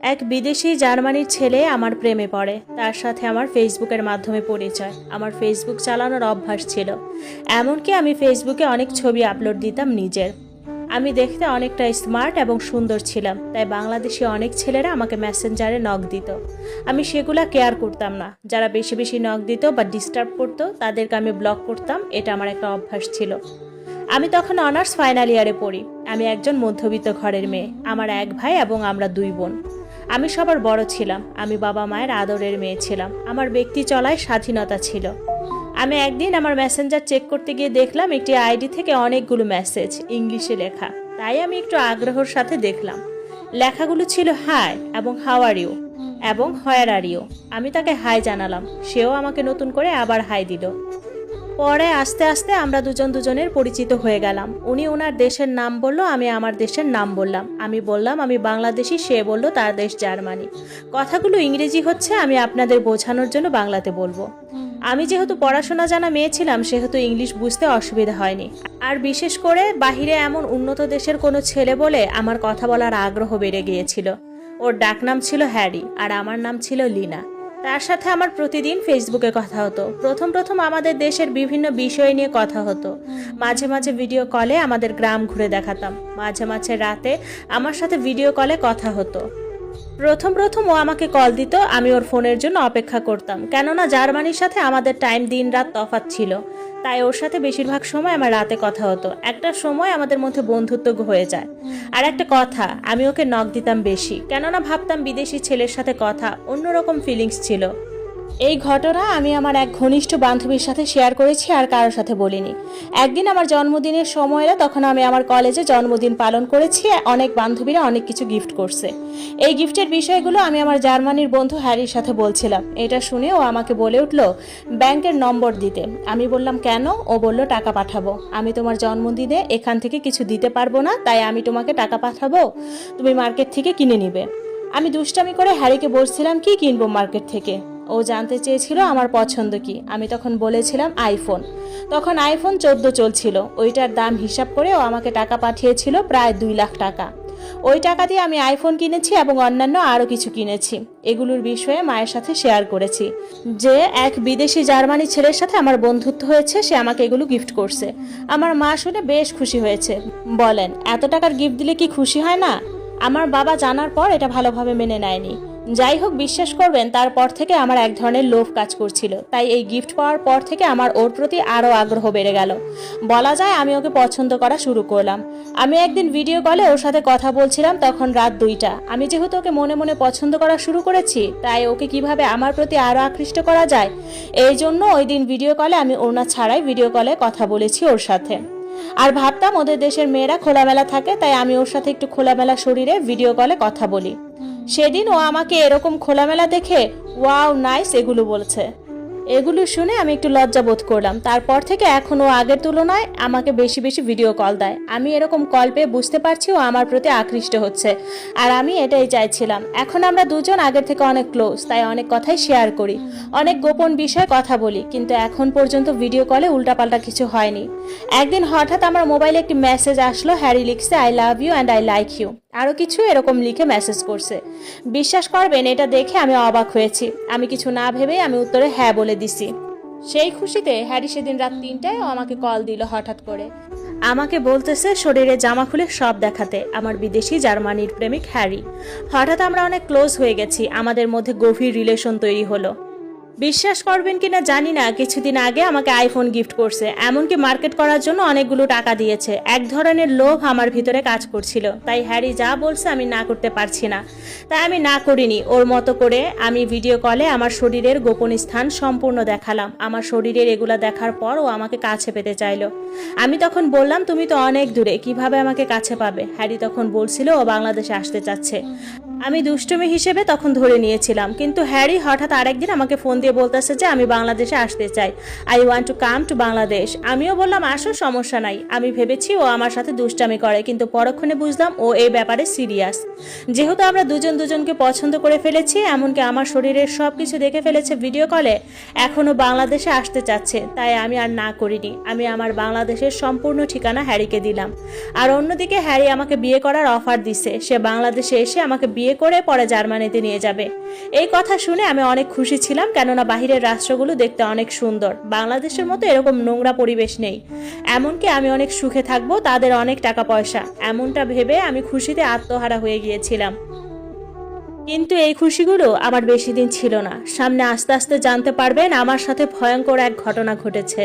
এক বিদেশি জার্মানির ছেলে আমার প্রেমে পড়ে। তার সাথে আমার ফেসবুকের মাধ্যমে পরিচয়। আমার ফেসবুক চালানোর অভ্যাস ছিল। এমনকি আমি ফেসবুকে অনেক ছবি আপলোড দিতাম নিজের। আমি দেখতে অনেকটা স্মার্ট এবং সুন্দর ছিলাম, তাই বাংলাদেশি অনেক ছেলেরা আমাকে মেসেঞ্জারে নখ দিত। আমি সেগুলা কেয়ার করতাম না। যারা বেশি বেশি নখ দিত বা ডিস্টার্ব করতো, তাদেরকে আমি ব্লক করতাম। এটা আমার একটা অভ্যাস ছিল। আমি তখন অনার্স ফাইনাল ইয়ারে পড়ি। আমি একজন মধ্যবিত্ত ঘরের মেয়ে। আমার এক ভাই এবং আমরা দুই বোন। আমি সবার বড় ছিলাম। আমি বাবা মায়ের আদরের মেয়ে ছিলাম। আমার ব্যক্তি চলায় স্বাধীনতা ছিল। আমি একদিন আমার মেসেঞ্জার চেক করতে গিয়ে দেখলাম একটি আইডি থেকে অনেকগুলো মেসেজ ইংলিশে লেখা। তাই আমি একটু আগ্রহর সাথে দেখলাম। লেখাগুলো ছিল হাই এবং হাও আর ইউ এবং হয়ার আর ইউ আমি তাকে হাই জানালাম। সেও আমাকে নতুন করে আবার হাই দিল। পরে আস্তে আস্তে আমরা দুজন দুজনের পরিচিত হয়ে গেলাম। উনি ওনার দেশের নাম বলল, আমি আমার দেশের নাম বললাম। আমি বললাম, আমি বাংলাদেশি, সে বলল, তার দেশ জার্মানি। কথাগুলো ইংরেজি হচ্ছে, আমি আপনাদের বোঝানোর জন্য বাংলাতে বলব। আমি যেহেতু পড়াশোনা জানা মেয়ে ছিলাম, সেহেতু ইংলিশ বুঝতে অসুবিধা হয়নি। আর বিশেষ করে বাহিরে এমন উন্নত দেশের কোনো ছেলে বলে আমার কথা বলার আগ্রহ বেড়ে গিয়েছিল। ওর ডাকনাম ছিল হ্যারি, আর আমার নাম ছিল লিনা। তার সাথে আমার প্রতিদিন ফেসবুকে কথা হতো। প্রথম প্রথম আমাদের দেশের বিভিন্ন বিষয় নিয়ে কথা হতো। মাঝে মাঝে ভিডিও কলে আমাদের গ্রাম ঘুরে দেখাতাম। মাঝে মাঝে রাতে আমার সাথে ভিডিও কলে কথা হতো। প্রথম প্রথম ও আমাকে কল দিত, আমি ওর ফোনের জন্য অপেক্ষা করতাম। কেননা জার্মানির সাথে আমাদের টাইম দিন রাত তফাত ছিল। তাই ওর সাথে বেশিরভাগ সময় আমার রাতে কথা হতো। একটা সময় আমাদের মধ্যে বন্ধুত্ব হয়ে যায়। আর একটা কথা, আমি ওকে নখ দিতাম বেশি। কেননা ভাবতাম বিদেশি ছেলের সাথে কথা অন্যরকম ফিলিংস ছিল। এই ঘটনা আমি আমার এক ঘনিষ্ঠ বান্ধবীর সাথে শেয়ার করেছি আর কারোর সাথে বলিনি। একদিন আমার জন্মদিনের সময় তখন আমি আমার কলেজে জন্মদিন পালন করেছি, অনেক বান্ধবীরা অনেক কিছু গিফট করছে। এই গিফটের বিষয়গুলো আমি আমার জার্মানির বন্ধু হ্যারির সাথে বলছিলাম। এটা শুনে ও আমাকে বলে উঠল ব্যাংকের নম্বর দিতে। আমি বললাম, কেন? ও বলল, টাকা পাঠাবো। আমি তোমার জন্মদিনে এখান থেকে কিছু দিতে পারব না, তাই আমি তোমাকে টাকা পাঠাবো। তুমি মার্কেট থেকে কিনে নিবে। আমি দুষ্টামি করে হ্যারিকে বলছিলাম, কি কিনবো মার্কেট থেকে? ও জানতে চেয়েছিল আমার পছন্দ কি। আমি তখন বলেছিলাম, আইফোন। তখন আইফোন চোদ্দ চলছিল। ওইটার দাম হিসাব করে ও আমাকে টাকা পাঠিয়েছিল প্রায় দুই লাখ টাকা। ওই টাকা দিয়ে আমি আইফোন কিনেছি এবং অন্যান্য আরও কিছু কিনেছি। এগুলোর বিষয়ে মায়ের সাথে শেয়ার করেছি। যে এক বিদেশি জার্মানি ছেলের সাথে আমার বন্ধুত্ব হয়েছে, সে আমাকে এগুলো গিফট করছে। আমার মা শুনে বেশ খুশি হয়েছে। বলেন, এত টাকার গিফট দিলে কি খুশি হয় না? আমার বাবা জানার পর এটা ভালোভাবে মেনে নেয়নি। যাই হোক, বিশ্বাস করবেন, তারপর থেকে আমার এক ধরনের লোভ কাজ করছিল। তাই এই গিফট পাওয়ার পর থেকে আমার ওর প্রতি আরও আগ্রহ বেড়ে গেল। বলা যায় আমি ওকে পছন্দ করা শুরু করলাম। আমি একদিন ভিডিও কলে ওর সাথে কথা বলছিলাম তখন রাত দুইটা। আমি যেহেতু ওকে মনে মনে পছন্দ করা শুরু করেছি, তাই ওকে কীভাবে আমার প্রতি আরও আকৃষ্ট করা যায়, এই জন্য ওই দিন ভিডিও কলে আমি ওড়না ছাড়াই ভিডিও কলে কথা বলেছি ওর সাথে। আর ভাবতাম ওদের দেশের মেয়েরা খোলামেলা থাকে, তাই আমি ওর সাথে একটু খোলামেলা শরীরে ভিডিও কলে কথা বলি। সেদিন ও আমাকে এরকম খোলামেলা দেখে, ওয়াও, নাইস, এগুলো বলছে। এগুলো শুনে আমি একটু লজ্জা বোধ করলাম। তারপর থেকে এখন ও আগের তুলনায় আমাকে বেশি বেশি ভিডিও কল দেয়। আমি এরকম কল পেয়ে বুঝতে পারছি ও আমার প্রতি আকৃষ্ট হচ্ছে। আর আমি এটাই চাইছিলাম। এখন আমরা দুজন আগের থেকে অনেক ক্লোজ, তাই অনেক কথাই শেয়ার করি। অনেক গোপন বিষয়ে কথা বলি, কিন্তু এখন পর্যন্ত ভিডিও কলে উল্টাপাল্টা কিছু হয়নি। একদিন হঠাৎ আমার মোবাইলে একটি মেসেজ আসলো, হ্যারি লিখছে, I love you and I like you. আরও কিছু এরকম লিখে মেসেজ করছে। বিশ্বাস করবেন, এটা দেখে আমি অবাক হয়েছি। আমি কিছু না ভেবেই আমি উত্তরে হ্যাঁ বলে দিছি। সেই খুশিতে হ্যারি সেদিন রাত তিনটায় আমাকে কল দিল হঠাৎ করে। আমাকে বলতেছে শরীরে জামা খুলে সব দেখাতে, আমার বিদেশি জার্মানির প্রেমিক হ্যারি। হঠাৎ আমরা অনেক ক্লোজ হয়ে গেছি, আমাদের মধ্যে গভীর রিলেশন তৈরি হলো। বিশ্বাস করবেন কিনা জানি না, কিছুদিন আগে আমাকে আইফোন গিফট করছে। এমনকি মার্কেট করার জন্য অনেকগুলো টাকা দিয়েছে। এক ধরনের লোভ আমার ভিতরে কাজ করছিল। তাই হ্যারি যা বলছে আমি না করতে পারছি না। তাই আমি না করিনি। ওর মতো করে আমি ভিডিও কলে আমার শরীরের গোপন স্থান সম্পূর্ণ দেখালাম। আমার শরীরের এগুলা দেখার পর ও আমাকে কাছে পেতে চাইলো। আমি তখন বললাম, তুমি তো অনেক দূরে, কীভাবে আমাকে কাছে পাবে? হ্যারি তখন বলছিল, ও বাংলাদেশে আসতে চাচ্ছে। আমি দুষ্টুমি হিসেবে তখন ধরে নিয়েছিলাম। কিন্তু হ্যারি হঠাৎ আরেকদিন আমাকে ফোন দিয়ে বলতেছে যে, আমি বাংলাদেশে আসতে চাই। I want to come to Bangladesh. আমিও বললাম, আসো, সমস্যা নাই। আমি ভেবেছি ও আমার সাথে দুষ্টামি করে, কিন্তু পরক্ষণে বুঝলাম ও এই ব্যাপারে সিরিয়াস। যেহেতু আমরা দুজন দুজনকে পছন্দ করে ফেলেছি, এমনকি আমার শরীরের সব কিছু দেখে ফেলেছে ভিডিও কলে এখনও বাংলাদেশে আসতে চাচ্ছে। তাই আমি আর না করিনি। আমি আমার বাংলাদেশের সম্পূর্ণ ঠিকানা হ্যারিকে দিলাম। আর অন্যদিকে হ্যারি আমাকে বিয়ে করার অফার দিছে। সে বাংলাদেশে এসে আমাকে বিয়ে বিয়ে করে পরে জার্মানিতে নিয়ে যাবে। এই কথা শুনে আমি অনেক খুশি ছিলাম, কেননা বাহিরের রাষ্ট্রগুলো দেখতে অনেক সুন্দর। বাংলাদেশের মতো এরকম নোংরা পরিবেশ নেই। এমনকি আমি অনেক সুখে থাকব, তাদের অনেক টাকা পয়সা। এমনটা ভেবে আমি খুশিতে আত্মহারা হয়ে গিয়েছিলাম। কিন্তু এই খুশিগুলো আমার বেশি দিন ছিল না। সামনে আস্তে আস্তে জানতে পারবেন, আমার সাথে ভয়ঙ্কর এক ঘটনা ঘটেছে।